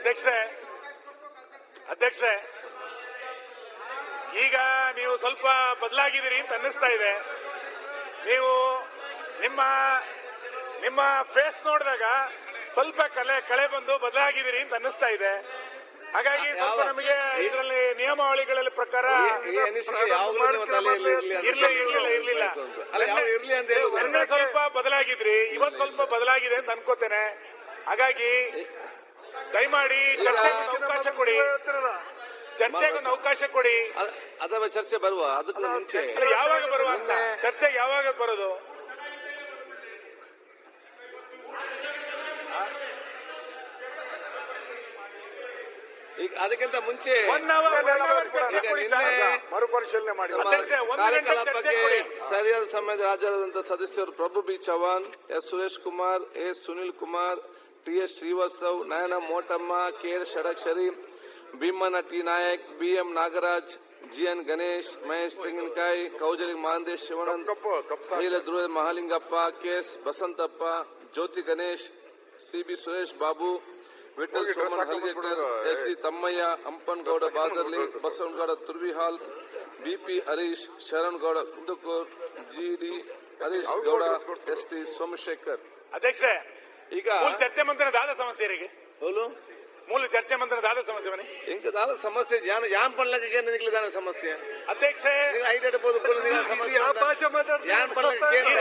ಅಧ್ಯಕ್ಷರೇ ಅಧ್ಯಕ್ಷರೇ ಈಗ ನೀವು ಸ್ವಲ್ಪ ಬದಲಾಗಿದ್ದೀರಿ ಅಂತ ಅನ್ನಿಸ್ತಾ ಇದೆ. ನೀವು ನಿಮ್ಮ ನಿಮ್ಮ ಫೇಸ್ ನೋಡಿದಾಗ ಸ್ವಲ್ಪ ಕಲೆ ಕಳೆ ಬಂದು ಬದಲಾಗಿದ್ದೀರಿ ಅಂತ ಅನ್ನಿಸ್ತಾ ಇದೆ. ಹಾಗಾಗಿ ಸ್ವಲ್ಪ ನಮಗೆ ಇದರಲ್ಲಿ ನಿಯಮಾವಳಿಗಳಲ್ಲಿ ಪ್ರಕಾರ ಇರ್ಲಿಲ್ಲ ಸ್ವಲ್ಪ ಬದಲಾಗಿದ್ರಿ ಇವತ್ತು ಸ್ವಲ್ಪ ಬದಲಾಗಿದೆ ಅಂತ ಅನ್ಕೋತೇನೆ. ಹಾಗಾಗಿ ದಯಮಾಡಿ ಚರ್ಚೆಗೆ ಅವಕಾಶ ಕೊಡಿ. ಚರ್ಚೆಗೆ ಒಂದು ಅವಕಾಶ ಕೊಡಿ. ಅದ- ಅದರ ಚರ್ಚೆ ಬರುವ ಅದಕ್ಕೆ ಮುಂಚೆ. ಯಾವಾಗ ಬರುವ ಅಂತ? ಚರ್ಚೆಗೆ ಯಾವಾಗ ಬರೋದು? ಈಗ ಅದಕ್ಕಿಂತ ಮುಂಚೆ ಚರ್ಚೆ. ಮರುಪರಿಶೀಲನೆ ಮಾಡಿ. ನಮ್ಮ ಒಂದು ಗಂಟೆ ಕಾರ್ಯಕಲಾಪಕ್ಕೆ ಚರ್ಚೆ ಕೊಡಿ. ಸರಿಯಾದ ಸಮಯದ ಹಾಜರಾದಂತಹ ಸದಸ್ಯರು Prabhu B Chavan S Suresh Kumar A Sunil Kumar T S Srivastav Nayana Motamma K S Shadakshari Bhimanna T Naik B M Nagaraj G N Ganesh Mahesh Tenginakai Kaujalgi Mahantesh Shivanand ಕಪ್ಪು ಕಪ್ಪು ಸಾಕು. ನೀಲ ಧ್ರುವ Mahalingappa KS Basanthappa ಜ್ಯೋತಿ Ganesh C B Suresh Babu Vithal ಹೋಗಿ dress Soman ಹಾಕೊಂಡ್ ಹಲಗೇಕರ್ ಬಂದ್ಬಿಡು. S D Tammaiah Ampangouda dress ಹಾಕೊಂಡ್ ಬಾದರ್ಲಿ ಬಂದ್ಬಿಡು. Basavanagouda ತುರ್ವಿಹಾಲ್ BP Harish Sharangouda ಕುಂದಕೂರ್ ಜಿಡಿ ಹರೀಶ್ ಅವ್ರು Gowda dress ಕೊಡ್ಸ್ಕೊಡು. S T Somashekar ಅಧ್ಯಕ್ಷರೇ ಈಗ ಮೂಲ ಚರ್ಚೆ ಮಂತ್ರ ದಾದ ಸಮಸ್ಯೆ ಇರಿಗೆ ಹೌದು. ಮೂಲ ಚರ್ಚೆ ಮಂತ್ರ ದಾದ ಸಮಸ್ಯೆ ಮನೆ ಇಂಕ ದಾದ ಸಮಸ್ಯೆ? ಯಾನ್ ಯಾನ್ ಪಡ್ಲಕ್ಕೆ ಏನು ನಿಕ್ಲಿ ದಾನ ಸಮಸ್ಯೆ? ಅಧ್ಯಕ್ಷ ನೀವು ಐಟ್ ಇಡಬಹುದು ಕೂಲಿ ನೀವು ಸಮಸ್ಯೆ ಯಾನ್ ಭಾಷೆ ಮಾತಾಡ್ತಾ ಯಾನ್ ಪಡ್ಲಕ್ಕೆ ಕೇಂದ್ರ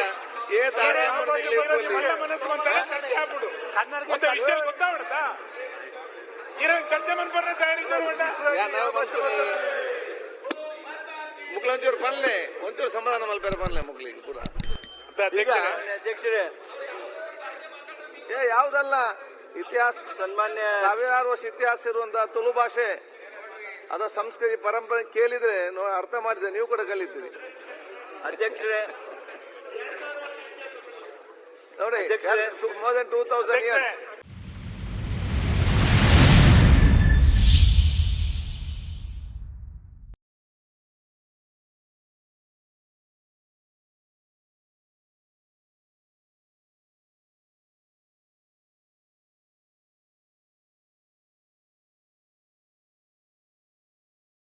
ಏ ದಾರ ಮನಸ್ಸು ಮಂತ್ರ ಚರ್ಚೆ ಆಗ್ಬಿಡು. ಕನ್ನಡಕ್ಕೆ ಅಂತ ವಿಷಯ ಗೊತ್ತಾಗ್ಬಿಡುತ್ತಾ? ಇರೋ ಚರ್ಚೆ ಮಂತ್ರ ಮನ್ಪಡ್ರೆ ತಯಾರಿದ್ದಾರೆ ಮುಗ್ಲು ಒಂಚೂರು ಪನ್ಲೆ ಒಂಚೂರು ಸಮಾಧಾನ ಮಲ್ಪೇರ ಪನ್ಲೆ ಮುಗ್ಲಿಗೆ ಪೂರ. ಅಧ್ಯಕ್ಷರೇ ಏ ಯಾವ್ದಲ್ಲ? ಇತಿಹಾಸ. ಸನ್ಮಾನ್ಯ ಸಾವಿರಾರು ವರ್ಷ ಇತಿಹಾಸ ಇರುವಂತಹ ತುಳು ಭಾಷೆ. ಅದರ ಸಂಸ್ಕೃತಿ ಪರಂಪರೆ ಕೇಳಿದ್ರೆ ಅರ್ಥ ಮಾಡಿದೆ ನೀವು ಕೂಡ ಕಲಿತೀರಿ. ಅಧ್ಯಕ್ಷರೇ. ನೋಡಿ. More than two thousand years